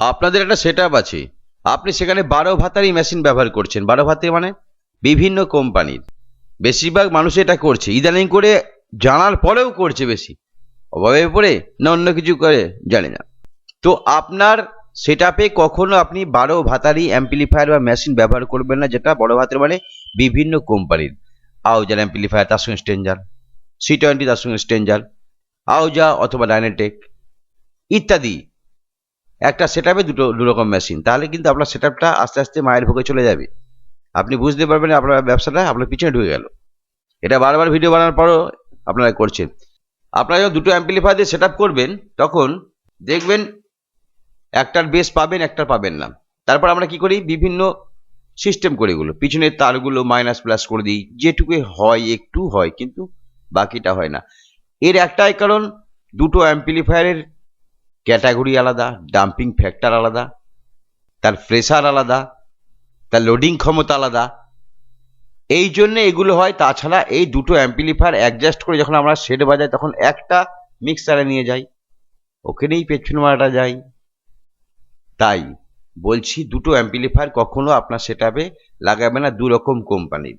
আপনাদের একটা সেট আছে। আপনি সেখানে বারো ভাতারই মেশিন ব্যবহার করছেন। বারো ভাতে মানে বিভিন্ন কোম্পানির বেশিরভাগ মানুষ এটা করছে। ইদানিং করে জানার পরেও করছে বেশি। অভাবে পড়ে না অন্য কিছু করে, জানি না। তো আপনার সেট আপে কখনো আপনি বারো ভাতারি অ্যাম্পলিফায়ার বা মেশিন ব্যবহার করবেন না, যেটা বড় ভাতের মানে বিভিন্ন কোম্পানির আউজার অ্যাম্পলিফায়ার তার সঙ্গে স্টেঞ্জার সি টোয়েন্টি তার সঙ্গে স্টেঞ্জার আউজা অথবা ডাইনেটেক ইত্যাদি। একটা সেট দুটো দুরকম মেশিন তাহলে কিন্তু আপনার সেট আস্তে আস্তে মায়ের ভোগে চলে যাবে। আপনি বুঝতে পারবেন আপনার ব্যবসাটা আপনার পিছনে ঢুকে গেল। এটা বারবার ভিডিও বানানোর পরও আপনারা করছেন। আপনারা যখন দুটো অ্যাম্পলিফায়ার দিয়ে সেট করবেন, তখন দেখবেন একটার বেস পাবেন, একটার পাবেন না। তারপর আমরা কি করি? বিভিন্ন সিস্টেম করে এগুলো। পিছনের তারগুলো মাইনাস প্লাস করে দিই। যেটুকু হয়, একটু হয়, কিন্তু বাকিটা হয় না। এর একটাই কারণ, দুটো অ্যাম্পলিফায়ারের ক্যাটাগরি আলাদা, ডাম্পিং ফ্যাক্টর আলাদা, তার প্রেসার আলাদা, তার লোডিং ক্ষমতা আলাদা। এই জন্য এগুলো হয়। তাছাড়া এই দুটো অ্যাম্পলিফায়ার অ্যাডজাস্ট করে যখন আমরা সেট বাজাই, তখন একটা মিক্সারে নিয়ে যাই। ওখানেই পেছন মারাটা যায় তাই বলছি, দুটো অ্যাম্পলিফায়ার কখনো আপনার সেট লাগাবে না দু রকম কোম্পানির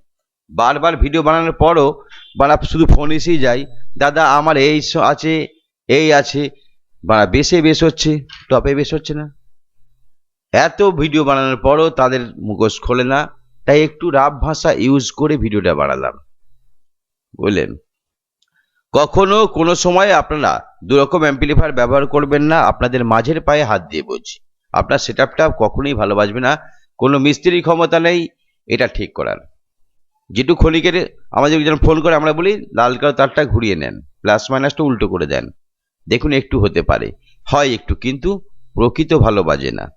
বারবার ভিডিও বানানোর পরও বানা শুধু ফোন এসেই যায়, দাদা, আমার এই আছে এই আছে বানা বেশে বেশ হচ্ছে, টপে বেশ হচ্ছে না। এত ভিডিও বানানোর পরও তাদের মুখোশ খোলে না, তাই একটু রাব ভাষা ইউজ করে ভিডিওটা বানালাম। বুঝলেন? কখনো কোনো সময় আপনারা দুরকম অ্যাম্পলিফায়ার ব্যবহার করবেন না, আপনাদের মাঝের পায়ে হাত দিয়ে বলছি। আপনার সেট আপটা কখনোই ভালোবাসবে না, কোনো মিস্ত্রির ক্ষমতা নেই, এটা ঠিক করার। যেটু ক্ষণিকের আমাদের যখন ফোন করে আমরা বলি, লাল কালো তারটা ঘুরিয়ে নেন প্লাস মাইনাসটা উল্টো করে দেন। দেখুন, একটু হতে পারে। হয় একটু, কিন্তু প্রকৃত ভালো বাজে না।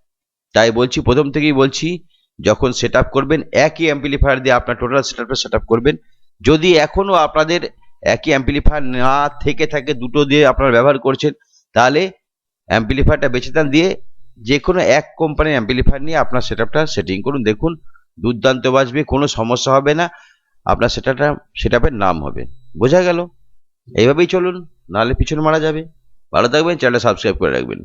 তাই বলছি, প্রথম থেকেই বলছি, যখন সেট করবেন, একই অ্যাম্পলিফায়ার দিয়ে আপনার টোটাল সেট আপটা সেট করবেন। যদি এখনও আপনাদের একই অ্যাম্পলিফায়ার না থেকে থাকে, দুটো দিয়ে আপনারা ব্যবহার করছেন, তাহলে অ্যাম্পলিফায়ারটা বেছে দেন দিয়ে যে কোনো এক কোম্পানির অ্যাম্পলিফায়ার নিয়ে আপনার সেট আপটা সেটিং করুন। দেখুন, দুর্দান্ত বাজবে, কোনো সমস্যা হবে না। আপনার সেটাটা সেটআপের নাম হবে। বোঝা গেল? এইভাবেই চলুন নাহলে পিছনে মারা যাবে। ভালো থাকবেন চ্যানেলটা সাবস্ক্রাইব করে রাখবেন।